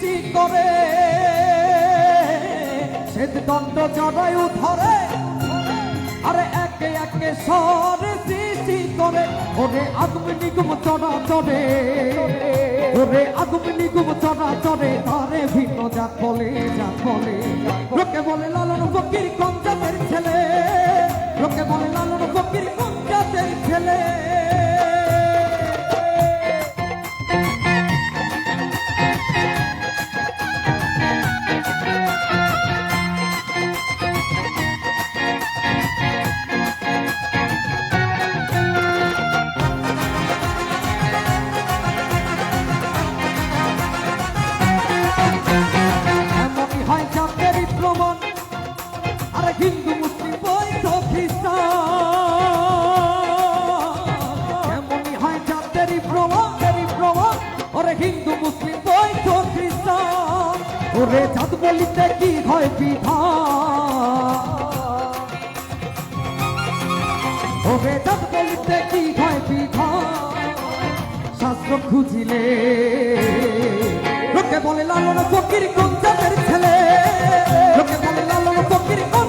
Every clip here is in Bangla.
সৃষ্টি করে। শ্বেত দণ্ড জড়ায়ু ধরে আরে একে একে সর সৃষ্টি করে। ওরে আগুন নিগুম চড়া চড়ে। ওরে আগুন নিগুম চড়া চড়ে। তারে ভিন্ন জাত বলে জাত বলে। লোকে বলে, লালন ফকির কোন জাতের ছেলে। লোকে বলে, লালন ফকির কোন জাতের ছেলে। জাত বলিতে কি হয় বিধান? শাস্ত্র খুঁজিলে লোকে বলে, লালন ফকির জাতের ছেলে? লোকে বলে, লালন ফকির কোন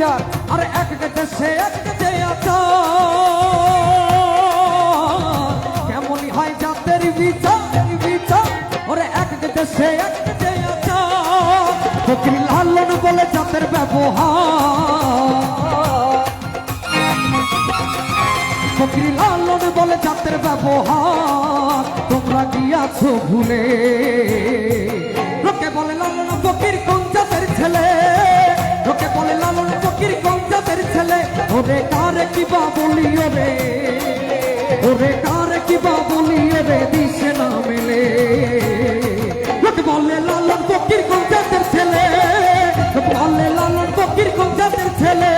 চার আর এক দেশে এক আচার কেমনই হয় জাতের বিচার বিচার, ওরে এক দেশে এক আচার ফকির লালন বলে জাতের ব্যবহার। ফকির লালন বলে জাতের ব্যবহার। তোমরা গিয়াছো ভুলে? ওরে কারে কিবা বলি ওরে ওরে কারে কিবা বলি ওরে দিশে না মেলে। লোকে বলে, লালন ফকির কোন জাতের ছেলে? লোকে বলে, লালন ফকির কোন জাতের ছেলে?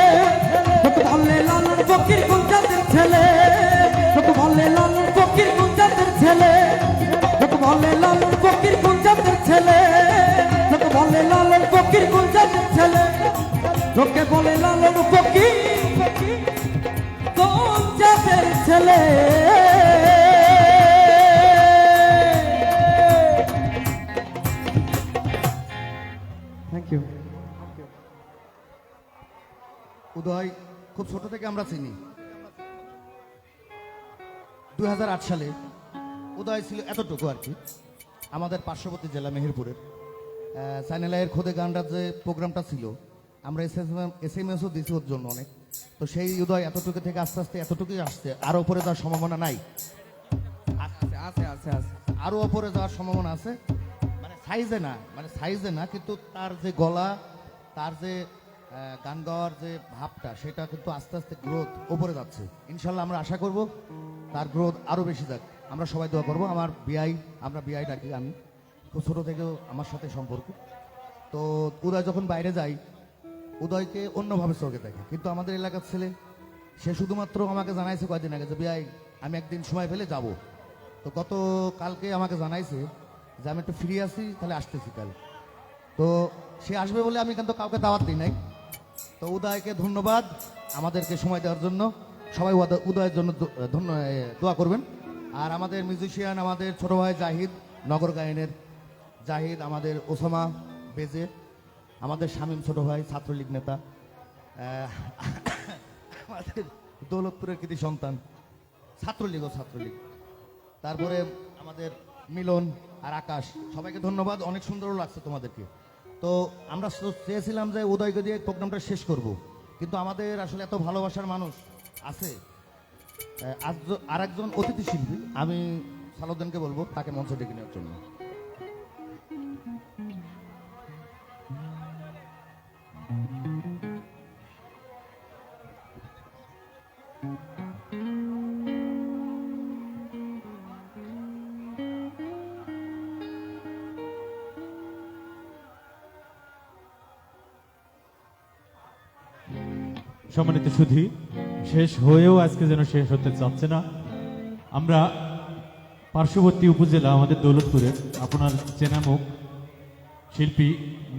লোকে বলে, লালন ফকির কোন জাতের ছেলে? লোকে বলে, লালন ফকির কোন জাতের ছেলে? লোকে বলে, লালন ফকির কোন জাতের ছেলে? লোকে বলে, লালন ফকির কোন জাতের ছেলে? লোকে বলে, লালন ফকির ছেলে। থ্যাংক ইউ উদয় খুব ছোট থেকে আমরা চিনি। দু হাজার আট সালে উদয় ছিল এতটুকু আর কি। আমাদের পার্শ্ববর্তী জেলা মেহেরপুরের। সাইনালাইয়ের খোদে গানটার যে প্রোগ্রামটা ছিল। আমরা এস এস এম এসও দিয়েছি ওর জন্য অনেক। তো সেই উদয় এতটুকু থেকে আস্তে আস্তে এতটুকুই আসছে। আরও উপরে যাওয়ার সম্ভাবনা নাই। আছে আছে আছে আছে। আরও ওপরে যাওয়ার সম্ভাবনা আছে। মানে সাইজে না মানে সাইজে না কিন্তু তার যে গলা তার যে গান গাওয়ার যে ভাবটা সেটা কিন্তু আস্তে আস্তে গ্রোথ ওপরে যাচ্ছে। ইনশাল্লাহ আমরা আশা করব তার গ্রোথ আরও বেশি যাক। আমরা সবাই দোয়া করব। আমার বিআই আমরা বিআই ডাকি আমি। খুব ছোটো থেকেও আমার সাথে সম্পর্ক। তো উদয় যখন বাইরে যাই উদয়কে অন্যভাবে চোখে দেখে। কিন্তু আমাদের এলাকার ছেলে, সে শুধুমাত্র আমাকে জানাইছে কয়দিন আগে যে, বিআই, আমি একদিন সময় পেলে যাব। তো গত কালকে আমাকে জানাইছে যে, আমি একটু ফ্রি আছি তাহলে আসতেছি কাল। তো সে আসবে বলে আমি কিন্তু কাউকে দাওয়াত দিই নাই। তো উদয়কে ধন্যবাদ আমাদেরকে সময় দেওয়ার জন্য। সবাই উদয়- উদয়ের জন্য ধন্য দোয়া করবেন। আর আমাদের মিউজিশিয়ান আমাদের ছোট ভাই জাহিদ, নগর গায়নের জাহিদ, আমাদের ওসামা বেজে আমাদের শামীম ছোট ভাই, ছাত্রলীগ নেতা। আমাদের দৌলতপুরের কৃতি সন্তান, ছাত্রলীগ ও ছাত্রলীগ। তারপরে আমাদের মিলন আর আকাশ, সবাইকে ধন্যবাদ, অনেক সুন্দরও লাগছে তোমাদেরকে। তো আমরা চেয়েছিলাম যে উদয়কে দিয়ে প্রোগ্রামটা শেষ করব, কিন্তু আমাদের আসলে এত ভালোবাসার মানুষ আছে। আর একজন অতিথি শিল্পী, আমি সালুদ্দিনকে বলব, তাকে মঞ্চ ডেকে নেওয়ার জন্য। সুধী শেষ হয়েও আজকে যেন শেষ হতে চাচ্ছে না, আমরা পার্শ্ববর্তী উপজেলা আমাদের দৌলতপুরের আপনার চেনামুখ শিল্পী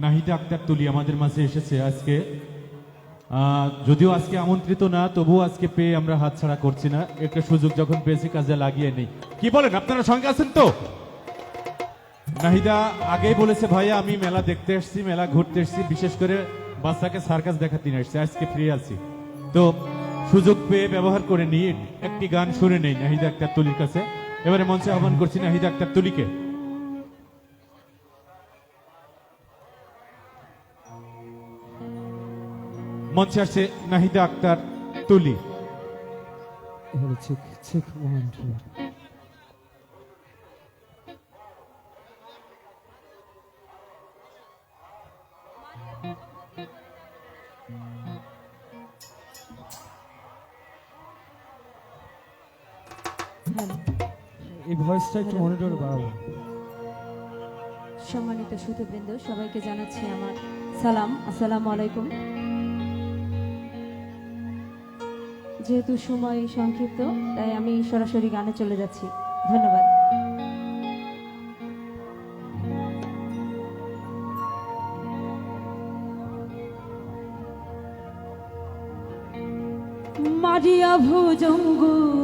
নাহিদা আক্তার তুলি আমাদের মাঝে এসেছে আজকে। যদিও আজকে আমন্ত্রিত না, তবুও আজকে পেয়ে আমরা হাতছাড়া করছি না। একটা সুযোগ যখন পেয়েছি, কাজে লাগিয়ে নেই। কি বলেন, আপনারা সঙ্গে আছেন তো? নাহিদা আগেই বলেছে, ভাইয়া, আমি মেলা দেখতে এসেছি, মেলা ঘুরতে এসেছি। বিশেষ করে বাচ্চাকে সার্কাস দেখাতে নিয়ে এসেছি। আজকে ফ্রি আছি। তো সুযোগ পেয়ে ব্যবহার করে নিয়ে একটি গান শুনে নেই নাহিদা আক্তার তুলির কাছে। এবারে মঞ্চে আহ্বান করছি নাহিদ আক্তার তুলিকে। মঞ্চে আসছে নাহিদা আক্তার তুলি। এই ভয়েসটা একটু বাড়াবো সম্মানিত সবাইকে জানাচ্ছি আমার সালাম। আলাইকুম। যেহেতু সময় সংক্ষিপ্ত, তাই আমি সরাসরি গানে চলে যাচ্ছি। ধন্যবাদ। মারিয়া ভুজঙ্গতি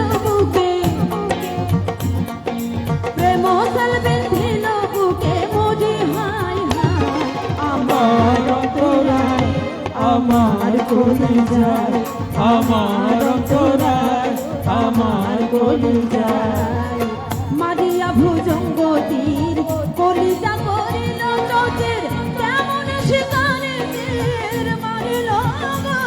করি যায় আমার অন্তরায় আমার কলি যায় মারিয়া ভুজঙ্গ তীর কলিজা করিল চোখের কেমন শিকারের তীর মারিল গো।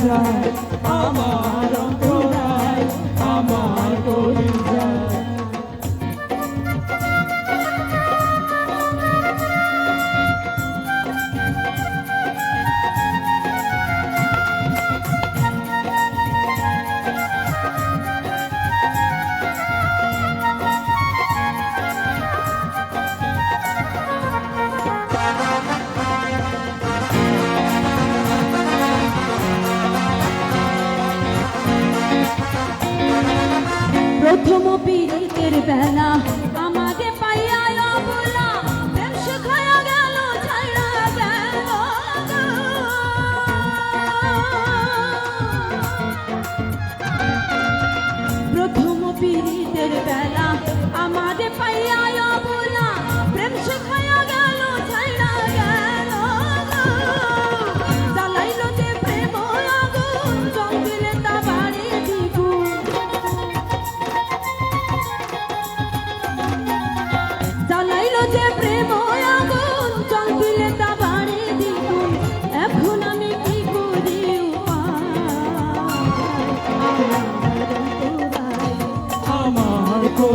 যায় আমার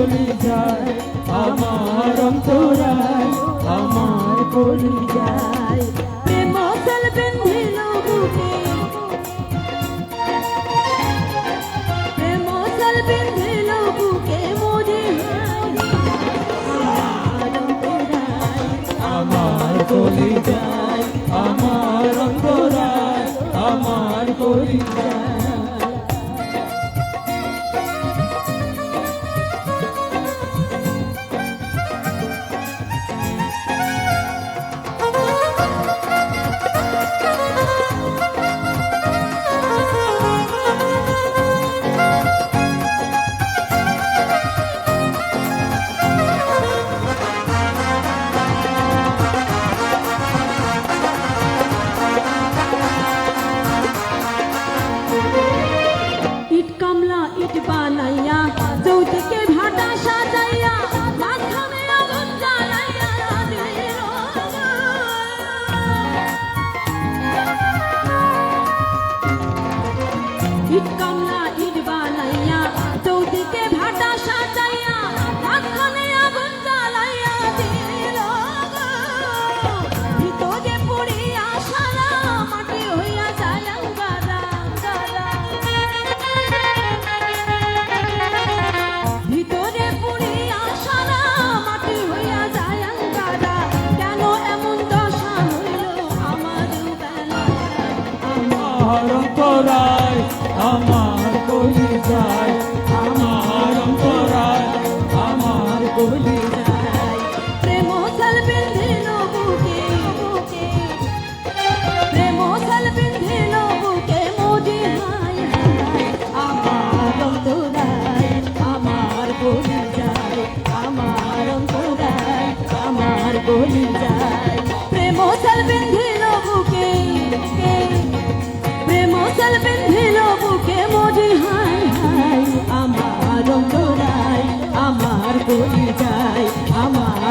কলি যায়, আমার অন্তরায় আমার কলি যায়। প্রেম জল বেঁধিল বুকে প্রেম জল বেঁধিল বুকে মোরে আমার অন্তরায় আমার কলি আমার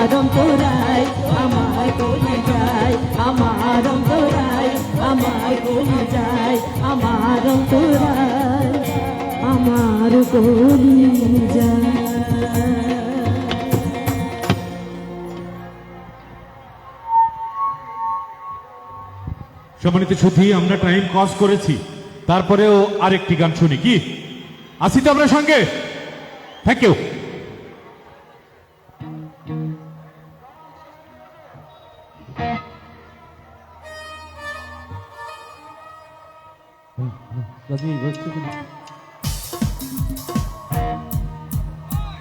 আমার অন্তরায়, আমার যায়, আমার আমার যায়, আমার আমার যায়। সম্মানিত সুধী, আমরা টাইম কস করেছি। তারপরেও আরেকটি গান শুনি, কি? আসি তো আপনার সঙ্গে। Thank you 나중에 이걸 찍으면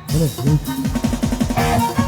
그래, 네.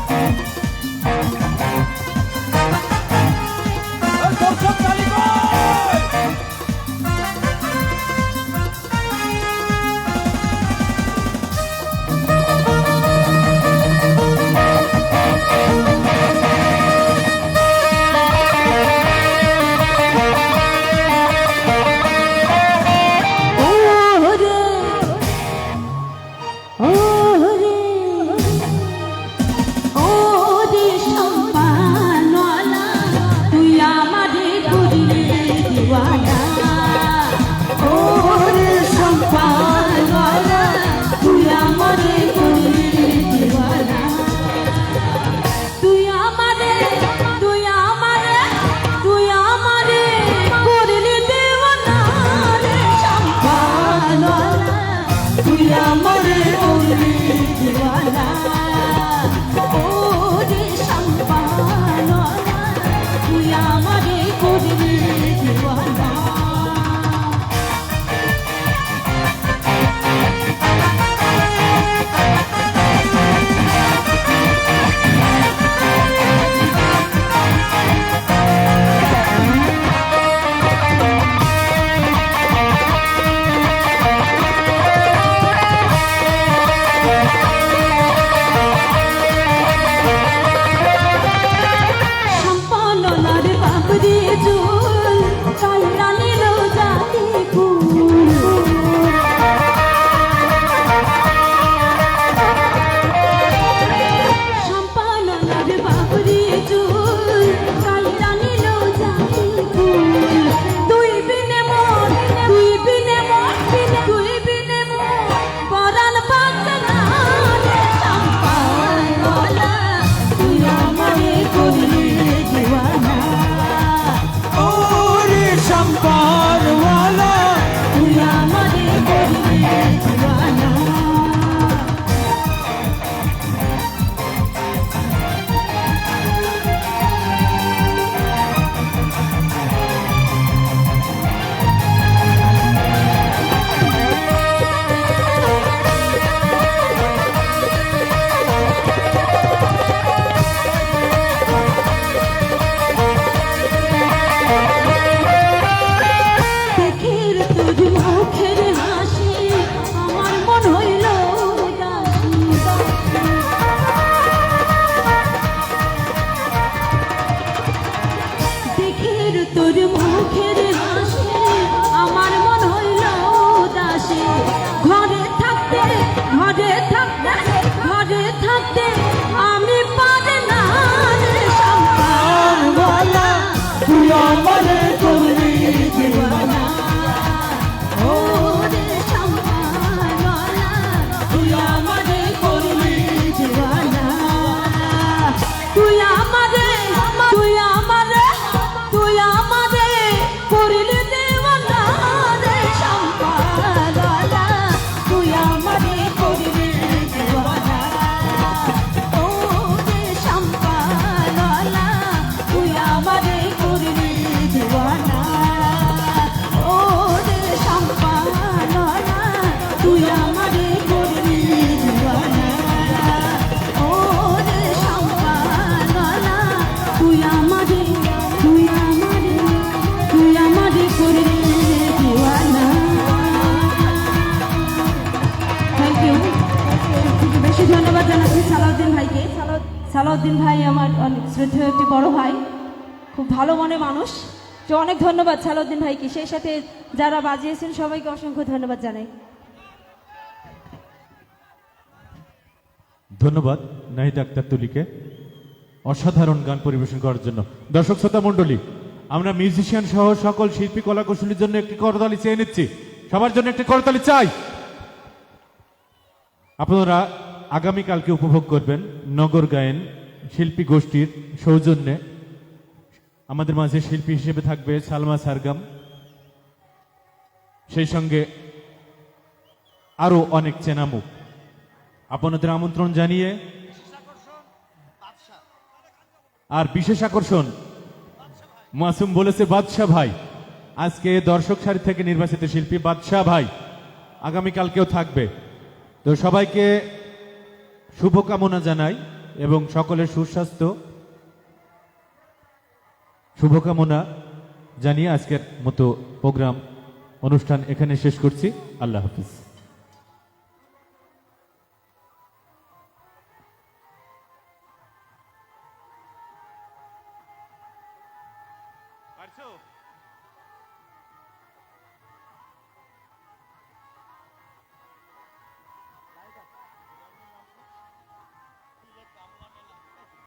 সালাউদ্দিন ভাইকে। সালাউদ্দিন ভাই আমার অনেক শ্রদ্ধেয় একটি বড় ভাই, খুব ভালো মনে মানুষ। তো অনেক ধন্যবাদ সালাউদ্দিন ভাইকে। সেই সাথে যারা বাজিয়েছেন সবাইকে অসংখ্য ধন্যবাদ জানাই। ধন্যবাদ নাহিদ আক্তার তুলিকে। অসাধারণ গান পরিবেশন করার জন্য। দর্শক শ্রোতা মণ্ডলী, আমরা মিউজিশিয়ান সহ সকল শিল্পী কলা কুশলীর জন্য একটি করতালি চেয়ে নিচ্ছি। সবার জন্য একটি করতালি চাই। আপনারা আগামীকালকে উপভোগ করবেন নগর গায়েন শিল্পী গোষ্ঠীর সৌজন্যে। আমাদের মাঝে শিল্পী হিসেবে থাকবে সালমা সারগাম। সেই সঙ্গে আরও অনেক চেনা মুখ আপনাদের আমন্ত্রণ জানিয়ে আর বিশেষ আকর্ষণ, মাসুম বলেছে, বাদশাহ ভাই। আজকে দর্শক সারি থেকে নির্বাচিত শিল্পী বাদশাহ ভাই। আগামীকালকেও থাকবে। তো সবাইকে শুভকামনা জানাই এবং সকলের সুস্বাস্থ্য। শুভকামনা জানিয়ে আজকের মতো প্রোগ্রাম, অনুষ্ঠান এখানে শেষ করছি। আল্লাহ হাফিজ।